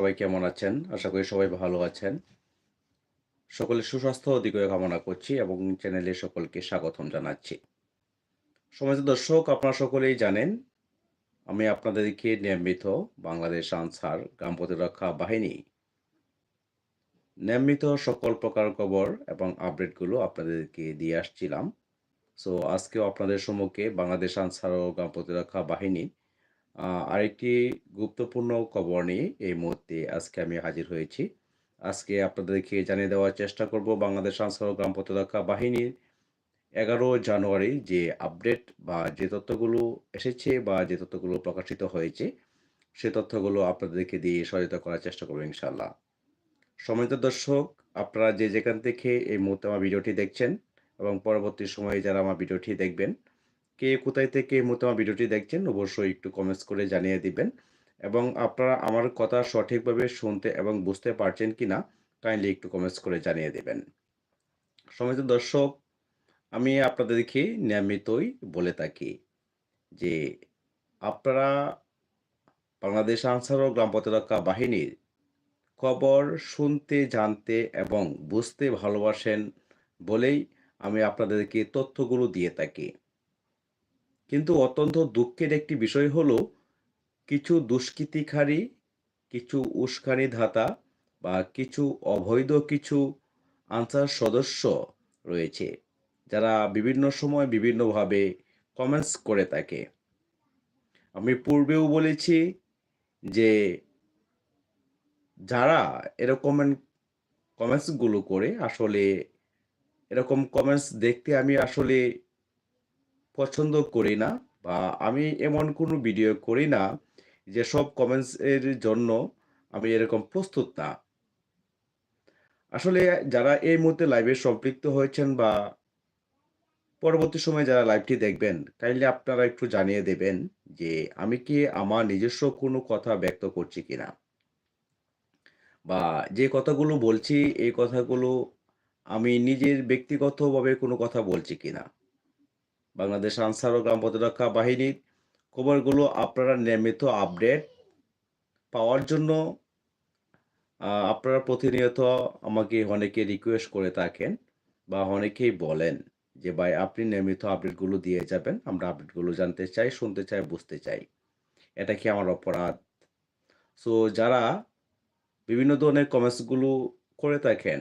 সবাই কেমন আছেন? আশা করি সবাই ভালো আছেন। সকলে সুস্বাস্থ্য দীর্ঘায়ু কামনা করছি এবং চ্যানেলে সকলকে স্বাগতম জানাচ্ছি। সমাজ দর্শক আপনারা সকলেই জানেন আমি আপনাদেরকে নিয়মিত বাংলাদেশ আনসার গ্রাম প্রতিরক্ষা বাহিনী নিয়মিত সকল প্রকার খবর এবং আপডেটগুলো আপনাদেরকে দিয়ে আসছিলাম। সো আজকেও আপনাদের সম্মুখে বাংলাদেশ আনসার ও গ্রাম প্রতিরক্ষা বাহিনী আহ, আরেকটি গুরুত্বপূর্ণ খবর নিয়ে এই মুহূর্তে আজকে আমি হাজির হয়েছি। আজকে আপনাদেরকে জানিয়ে দেওয়ার চেষ্টা করব বাংলাদেশ আনসার গ্রাম প্রতিরক্ষা বাহিনীর এগারো জানুয়ারি যে আপডেট বা যে তথ্যগুলো এসেছে বা যে তথ্যগুলো প্রকাশিত হয়েছে, সে তথ্যগুলো আপনাদেরকে দিয়ে সহায়তা করার চেষ্টা করব ইনশাল্লাহ সম্মানিত দর্শক, আপনারা যে যেখান থেকে এই মুহূর্তে আমার ভিডিওটি দেখছেন এবং পরবর্তী সময়ে যারা আমার ভিডিওটি দেখবেন কে কোথায় থেকে মুহূর্তে আমার ভিডিওটি দেখছেন, অবশ্যই একটু কমেন্টস করে জানিয়ে দিবেন। এবং আপনারা আমার কথা সঠিকভাবে শুনতে এবং বুঝতে পারছেন কি না কাইন্ডলি একটু কমেন্টস করে জানিয়ে দেবেন। সম্মানিত দর্শক, আমি আপনাদেরকে নিয়মিতই বলে থাকি যে আপনারা বাংলাদেশ আনসার ও গ্রাম প্রতিরক্ষা বাহিনীর খবর শুনতে, জানতে এবং বুঝতে ভালোবাসেন বলেই আমি আপনাদেরকে তথ্যগুলো দিয়ে থাকি। কিন্তু অত্যন্ত দুঃখের একটি বিষয় হলো, কিছু দুষ্কৃতিকারী, কিছু উস্কানি ধাতা বা কিছু অবৈধ কিছু আনসার সদস্য রয়েছে, যারা বিভিন্ন সময় বিভিন্নভাবে কমেন্টস করে থাকে। আমি পূর্বেও বলেছি যে, যারা এরকম কমেন্টসগুলো করে, আসলে এরকম কমেন্টস দেখতে আমি আসলে পছন্দ করি না বা আমি এমন কোনো ভিডিও করি না যেসব কমেন্টস এর জন্য আমি এরকম প্রস্তুত না। আসলে যারা এই মুহূর্তে লাইভে সম্পৃক্ত হয়েছেন বা পরবর্তী সময়ে যারা লাইভটি দেখবেন কাইন্ডলি আপনারা একটু জানিয়ে দেবেন যে আমি কি আমার নিজস্ব কোনো কথা ব্যক্ত করছি কিনা? বা যে কথাগুলো বলছি, এই কথাগুলো আমি নিজের ব্যক্তিগতভাবে কোনো কথা বলছি কিনা? বাংলাদেশ আনসার ও গ্রাম প্রতিরক্ষা বাহিনীর খবরগুলো আপনারা নিয়মিত আপডেট পাওয়ার জন্য আপনারা প্রতিনিয়ত আমাকে অনেকে রিকোয়েস্ট করে থাকেন বা অনেকেই বলেন যে, ভাই, আপনি নিয়মিত আপডেটগুলো দিয়ে যাবেন, আমরা আপডেটগুলো জানতে চাই, শুনতে চাই, বুঝতে চাই। এটা কি আমার অপরাধ? সো যারা বিভিন্ন ধরনের কমেন্টসগুলো করে থাকেন,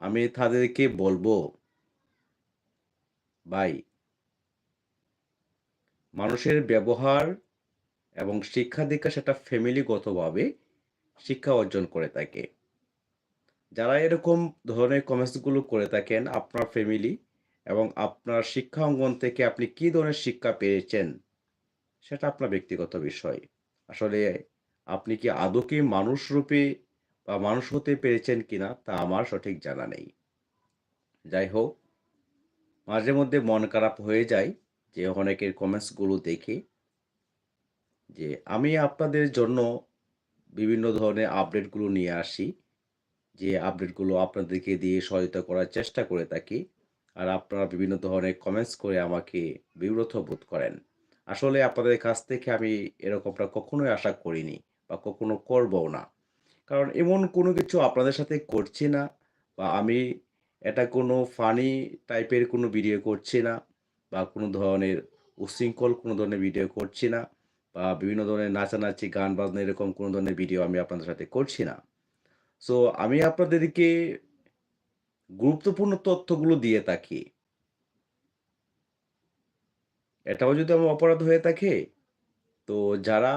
আমি তাদেরকে বলব ভাই মানুষের ব্যবহার এবং শিক্ষা দীক্ষা সেটা ফ্যামিলিগতভাবে শিক্ষা অর্জন করে থাকে। যারা এরকম ধরনের কমেন্টসগুলো করে থাকেন আপনার ফ্যামিলি এবং আপনার শিক্ষা অঙ্গন থেকে আপনি কি ধরনের শিক্ষা পেয়েছেন, সেটা আপনার ব্যক্তিগত বিষয়। আসলে আপনি কি আদৌ কি মানুষ রূপে বা মানুষ হতে পেরেছেন কিনা তা আমার সঠিক জানা নেই। যাই হোক মাঝে মধ্যে মন খারাপ হয়ে যায় যে অনেকের কমেন্টসগুলো দেখে যে আমি আপনাদের জন্য বিভিন্ন ধরনের আপডেটগুলো নিয়ে আসি, যে আপডেটগুলো আপনাদেরকে দিয়ে সহায়তা করার চেষ্টা করে থাকি আর আপনারা বিভিন্ন ধরনের কমেন্টস করে আমাকে বিব্রত বোধ করেন। আসলে আপনাদের কাছ থেকে আমি এরকমটা কখনোই আশা করিনি বা কখনো করবও না। কারণ এমন কোনো কিছু আপনাদের সাথে করছি না বা আমি এটা কোনো ফানি টাইপের কোনো ভিডিও করছি না বা কোনো ধরনের উশৃঙ্খল কোনো ধরনের ভিডিও করছি না বা বিভিন্ন ধরনের নাচানাচি, গান বাজনা এরকম কোনো ধরনের ভিডিও আমি আপনাদের সাথে করছি না। সো আমি আপনাদেরকে গুরুত্বপূর্ণ তথ্যগুলো দিয়ে থাকি। এটাও যদি আমার অপরাধ হয়ে থাকে, তো যারা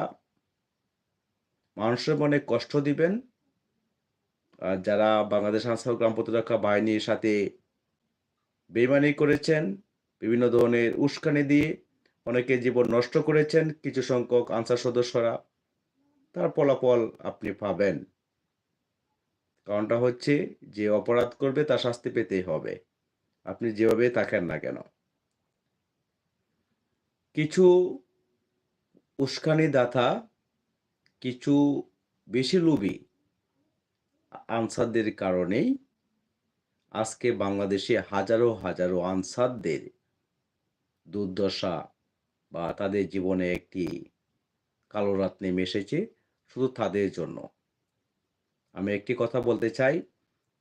মানুষের মনে কষ্ট দিবেন যারা বাংলাদেশ আনসার গ্রাম প্রতিরক্ষা বাহিনীর সাথে বেইমানি করেছেন, বিভিন্ন ধরনের উস্কানি দিয়ে অনেকে জীবন নষ্ট করেছেন, কিছু সংখ্যক আনসার সদস্যরা, তার ফলাফল আপনি পাবেন। কারণটা হচ্ছে যে অপরাধ করবে, তার শাস্তি পেতেই হবে। আপনি যেভাবে থাকেন না কেন। কিছু উস্কানি দাতা কিছু বেশি লোভী আনসারদের কারণেই আজকে বাংলাদেশে হাজারো হাজারো আনসারদের দুর্দশা বা তাদের জীবনে একটি কালো রাত নেমে এসেছে শুধু তাদের জন্য। আমি একটি কথা বলতে চাই,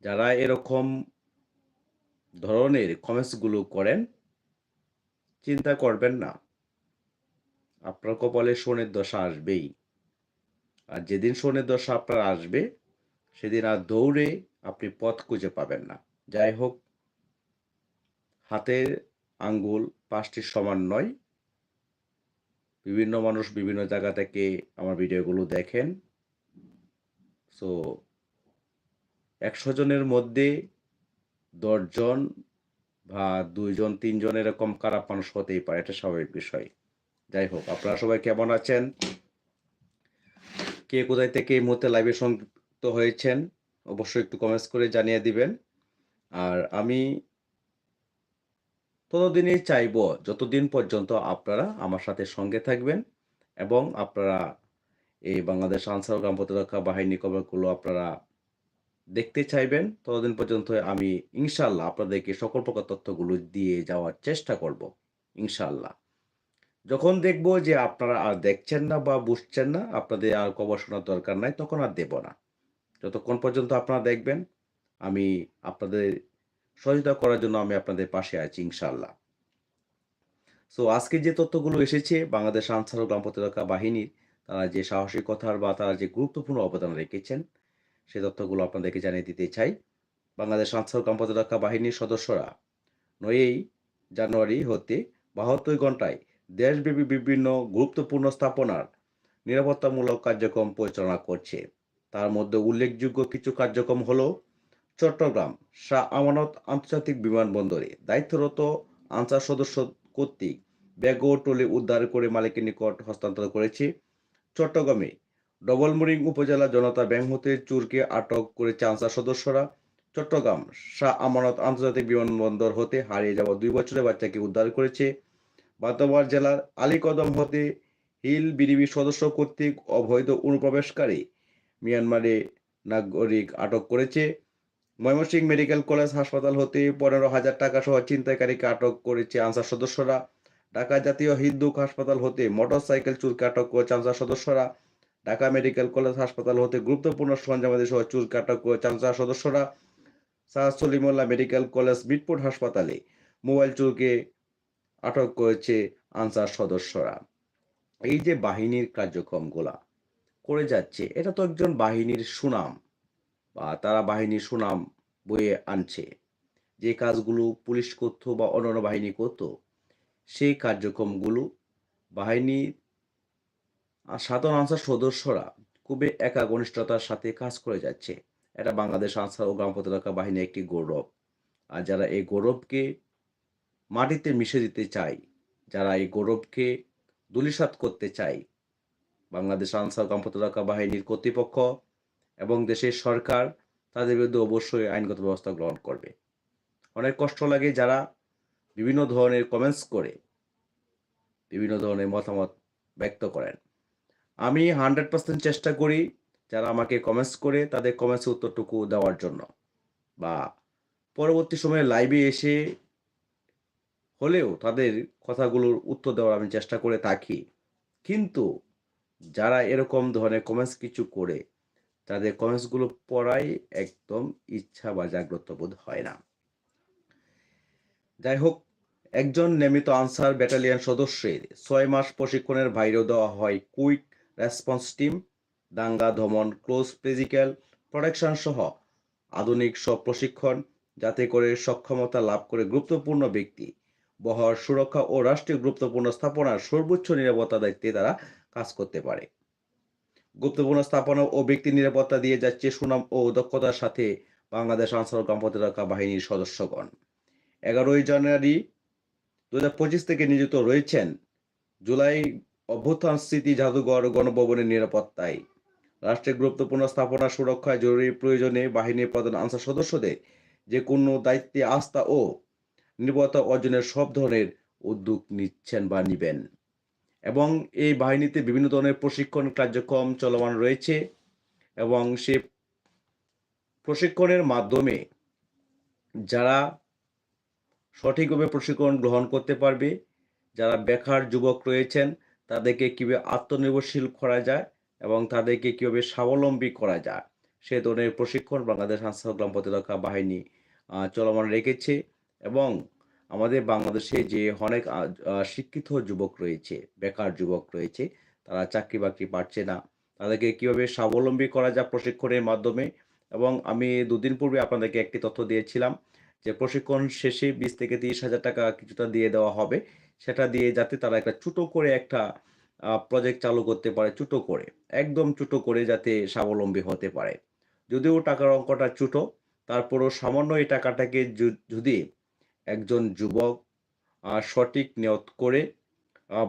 যারা এরকম ধরনের কমেন্টসগুলো করেন, চিন্তা করবেন না। আপনার কপালে শোনের দশা আসবেই। আর যেদিন শোনের দশা আপনার আসবে সেদিন আর দৌড়ে আপনি পথ খুঁজে পাবেন না। যাই হোক, হাতের আঙ্গুল পাঁচটি সমান নয়। বিভিন্ন মানুষ বিভিন্ন জায়গা থেকে আমার ভিডিওগুলো দেখেন। সো, একশো জনের মধ্যে দশজন বা দুইজন তিনজন এরকম খারাপ মানুষ হতেই পারে, এটা স্বাভাবিক বিষয়। যাই হোক, আপনারা সবাই কেমন আছেন? কে কোথায় থেকে এই মুহূর্তে লাইভে সংযুক্ত হয়েছেন, অবশ্যই একটু কমেন্টস করে জানিয়ে দিবেন। আর আমি ততদিনই চাইব, যতদিন পর্যন্ত আপনারা আমার সাথে সঙ্গে থাকবেন এবং আপনারা এই বাংলাদেশ আনসার গ্রাম প্রতিরক্ষা বাহিনী খবরগুলো আপনারা দেখতে চাইবেন, ততদিন পর্যন্ত আমি ইনশাল্লাহ আপনাদেরকে সকল প্রকার তথ্যগুলো দিয়ে যাওয়ার চেষ্টা করব ইনশাল্লাহ যখন দেখব যে আপনারা আর দেখছেন না বা বুঝছেন না, আপনাদের আর খবর শোনার দরকার নাই, তখন আর দেব না। যতক্ষণ পর্যন্ত আপনারা দেখবেন, আমি আপনাদের সহযোগিতা করার জন্য আমি আপনাদের পাশে আছি ইনশাল্লাহ সো আজকে যে তথ্যগুলো এসেছে, বাংলাদেশ আনসার ও গ্রাম প্রতিরক্ষা বাহিনীর, তারা যে সাহসিকতার বা তারা যে গুরুত্বপূর্ণ অবদান রেখেছেন, সে তথ্যগুলো আপনাদেরকে জানিয়ে দিতে চাই। বাংলাদেশ আনসার গ্রাম প্রতিরক্ষা বাহিনীর সদস্যরা, নয়ই জানুয়ারি হতে বাহাত্তর ঘন্টায় দেশব্যাপী বিভিন্ন গুরুত্বপূর্ণ স্থাপনার নিরাপত্তামূলক কার্যক্রম পরিচালনা করছে। তার মধ্যে উল্লেখযোগ্য কিছু কার্যক্রম হলো চট্টগ্রাম শাহ আমানত আন্তর্জাতিক বিমানবন্দরে দায়িত্বরত আনসার সদস্য কর্তৃক ব্যাগ ও টলি উদ্ধার করে মালিকের নিকট হস্তান্তর করেছে। চট্টগ্রামে ডবলমুরিং উপজেলা জনতা ব্যাংক হতে চুরকে আটক করেছে আনসার সদস্যরা। চট্টগ্রাম শাহ আমানত আন্তর্জাতিক বিমানবন্দর হতে হারিয়ে যাওয়া দুই বছরের বাচ্চাকে উদ্ধার করেছে। বাতোয়ার জেলার আলীকদম হতে হিল বিডিবি সদস্য কর্তৃক অবৈধ অনুপ্রবেশকারী মিয়ানমারে নাগরিক আটক করেছে। ময়মনসিংহ মেডিকেল কলেজ হাসপাতাল হতে পনেরো হাজার টাকা সহ ছিনতাইকারীকে আটক করেছে আনসার সদস্যরা। ঢাকা জাতীয় হিন্দু হাসপাতাল হতে মোটরসাইকেল চুরকে আটক করেছে আনসার সদস্যরা। ঢাকা মেডিকেল কলেজ হাসপাতাল হতে গুরুত্বপূর্ণ সরঞ্জামাদি সহ চুরকে আটক করেছে আনসার সদস্যরা। Shah Salimullah medical college Mitford হাসপাতালে মোবাইল চুরকে আটক করেছে আনসার সদস্যরা। এই যে বাহিনীর কার্যক্রমগুলা করে যাচ্ছে, এটা তো একজন বাহিনীর সুনাম বা তারা বাহিনীর সুনাম বয়ে আনছে। যে কাজগুলো পুলিশ করত বা অন্যান্য বাহিনী করত, সেই কার্যক্রমগুলো বাহিনীর সাধারণ আনসার সদস্যরা খুবই একা ঘনিষ্ঠতার সাথে কাজ করে যাচ্ছে। এটা বাংলাদেশ আনসার ও গ্রাম প্রতিরক্ষা বাহিনী একটি গৌরব। আর যারা এই গৌরবকে মাটিতে মিশে দিতে চায়, যারা এই গৌরবকে দুলিসাত করতে চায় বাংলাদেশ আনসার প্রতিরক্ষা বাহিনীর কর্তৃপক্ষ এবং দেশের সরকার তাদের বিরুদ্ধে অবশ্যই আইনগত ব্যবস্থা গ্রহণ করবে। অনেক কষ্ট লাগে যারা বিভিন্ন ধরনের কমেন্টস করে, বিভিন্ন ধরনের মতামত ব্যক্ত করেন। আমি হান্ড্রেড পার্সেন্ট চেষ্টা করি যারা আমাকে কমেন্টস করে তাদের কমেন্টস উত্তরটুকু দেওয়ার জন্য বা পরবর্তী সময়ে লাইভে এসে হলেও তাদের কথাগুলোর উত্তর দেওয়ার আমি চেষ্টা করে থাকি। কিন্তু যারা এরকম ধরনের কমেন্টস কিছু করে, তাদের কমেন্টসগুলো পড়াই একদম ইচ্ছা বা জাগ্রত বোধ হয় না। যাই হোক, একজন নিয়মিত আনসার ব্যাটালিয়ান সদস্যের ছয় মাস প্রশিক্ষণের বাইরেও দেওয়া হয় কুইক রেসপন্স টিম দাঙ্গা ধমন ক্লোজ ফিজিক্যাল প্রোটেকশন সহ আধুনিক সব প্রশিক্ষণ, যাতে করে সক্ষমতা লাভ করে গুরুত্বপূর্ণ ব্যক্তি। বহর সুরক্ষা ও রাষ্ট্রীয় গুরুত্বপূর্ণ স্থাপনার সর্বোচ্চ নিরাপত্তা দায়িত্বে তারা কাজ করতে পারে। গুরুত্বপূর্ণ স্থাপনা ও ব্যক্তি নিরাপত্তা দিয়ে যাচ্ছে সুনাম ও দক্ষতার সাথে বাংলাদেশ আনসার প্রতিরক্ষা বাহিনীর সদস্যগণ। এগারোই জানুয়ারি দু হাজার পঁচিশ থেকে নিযুক্ত রয়েছেন জুলাই অভ্যুত্থান স্মৃতি জাদুঘর গণভবনের নিরাপত্তায়। রাষ্ট্রের গুরুত্বপূর্ণ স্থাপনা সুরক্ষায় জরুরি প্রয়োজনে বাহিনীর প্রধান আনসার সদস্যদের যে কোনো দায়িত্বে আস্থা ও নিরাপত্তা অর্জনের সব ধরনের উদ্যোগ নিচ্ছেন বা নিবেন। এবং এই বাহিনীতে বিভিন্ন ধরনের প্রশিক্ষণ কার্যক্রম চলমান রয়েছে এবং সে প্রশিক্ষণের মাধ্যমে যারা সঠিকভাবে প্রশিক্ষণ গ্রহণ করতে পারবে, যারা বেকার যুবক রয়েছেন, তাদেরকে কীভাবে আত্মনির্ভরশীল করা যায় এবং তাদেরকে কীভাবে স্বাবলম্বী করা যায়, সে ধরনের প্রশিক্ষণ বাংলাদেশ সংগ্রাম প্রতিরক্ষা বাহিনী চলমান রেখেছে এবং আমাদের বাংলাদেশে যে অনেক শিক্ষিত যুবক রয়েছে, বেকার যুবক রয়েছে, তারা চাকরি-বাকরি পাচ্ছে না। তাদেরকে কীভাবে স্বাবলম্বী করা যায় প্রশিক্ষণের মাধ্যমে এবং আমি দুদিন পূর্বে আপনাদেরকে একটি তথ্য দিয়েছিলাম যে প্রশিক্ষণ শেষে ২০ থেকে ৩০,০০০ টাকা কিছুটা দিয়ে দেওয়া হবে। সেটা দিয়ে যাতে তারা একটা ছোট করে একটা প্রজেক্ট চালু করতে পারে ছোট করে। একদম ছোট করে যাতে স্বাবলম্বী হতে পারে। যদিও টাকার অঙ্কটা ছোট, তারপরও সামান্য এই টাকাটাকে যদি একজন যুবক সঠিক নিয়ত করে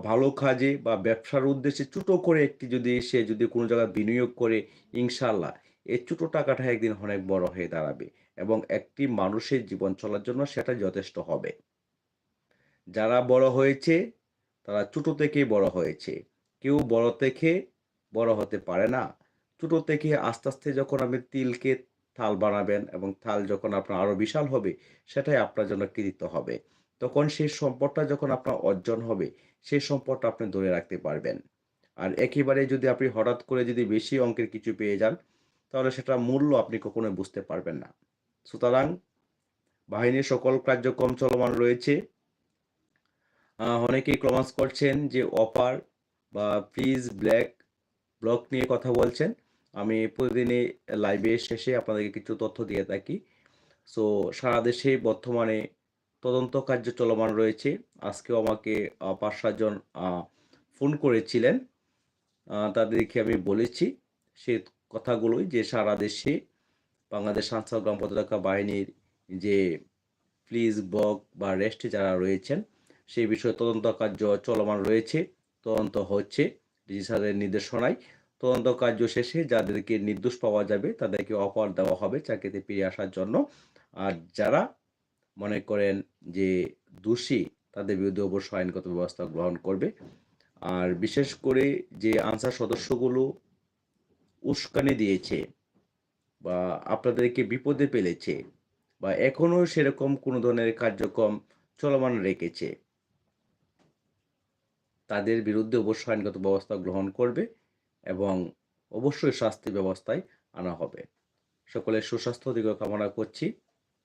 ভালো কাজে বা ব্যবসার উদ্দেশ্যে ছোট করে একটি যদি সে যদি কোনো জায়গায় বিনিয়োগ করে ইনশাল্লাহ এই ছোট টাকাটা একদিন অনেক বড় হয়ে দাঁড়াবে এবং একটি মানুষের জীবন চলার জন্য সেটা যথেষ্ট হবে। যারা বড় হয়েছে তারা ছোটো থেকেই বড় হয়েছে। কেউ বড় থেকে বড় হতে পারে না। ছোট থেকে আস্তে, আস্তে যখন আমি তিলকে থাল বানাবেন এবং থাল যখন আপনার আরও বিশাল হবে সেটাই আপনার জন্য কৃতিত্ব হবে। তখন সেই সম্পদটা যখন আপনার অর্জন হবে, সেই সম্পদটা আপনি ধরে রাখতে পারবেন। আর একেবারে যদি আপনি হঠাৎ করে যদি বেশি অঙ্কের কিছু পেয়ে যান, তাহলে সেটার মূল্য আপনি কখনোই বুঝতে পারবেন না। সুতরাং বাহিনীর সকল কার্যক্রম চলমান রয়েছে। অনেকেই ক্রমাস করছেন যে অফার বা ফ্রিজ ব্ল্যাক ব্লক নিয়ে কথা বলছেন। আমি প্রতিদিনই লাইভে শেষে আপনাদেরকে কিছু তথ্য দিয়ে থাকি। সো সারা দেশে বর্তমানে তদন্ত কার্য চলমান রয়েছে। আজকেও আমাকে পাঁচ ৫-৭ জন আ ফোন করেছিলেন। তাদেরকে আমি বলেছি সে কথাগুলোই যে সারা দেশে বাংলাদেশ আইন সংগ্রাম প্রতিরক্ষা বাহিনীর যে ফ্রিজ, বক বা রেস্টে যারা রয়েছেন সেই বিষয়ে তদন্ত কার্য চলমান রয়েছে। তদন্ত হচ্ছে ডিজি স্যারের নির্দেশনায়। তদন্ত কার্য শেষে যাদেরকে নির্দোষ পাওয়া যাবে, তাদেরকে অফার দেওয়া হবে চাকরিতে ফিরে আসার জন্য। আর যারা মনে করেন যে দোষী, তাদের বিরুদ্ধে অবশ্যই আইনগত ব্যবস্থা গ্রহণ করবে। আর বিশেষ করে যে আনসার সদস্যগুলো উস্কানি দিয়েছে বা আপনাদেরকে বিপদে ফেলেছে বা এখনও সেরকম কোনো ধরনের কার্যক্রম চলমান রেখেছে, তাদের বিরুদ্ধে অবশ্যই আইনগত ব্যবস্থা গ্রহণ করবে এবং অবশ্যই শাস্তি ব্যবস্থায় আনা হবে। সকলের সুস্বাস্থ্য দিকে কামনা করছি।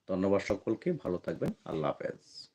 ধন্যবাদ সকলকে। ভালো থাকবেন। আল্লাহ হাফেজ।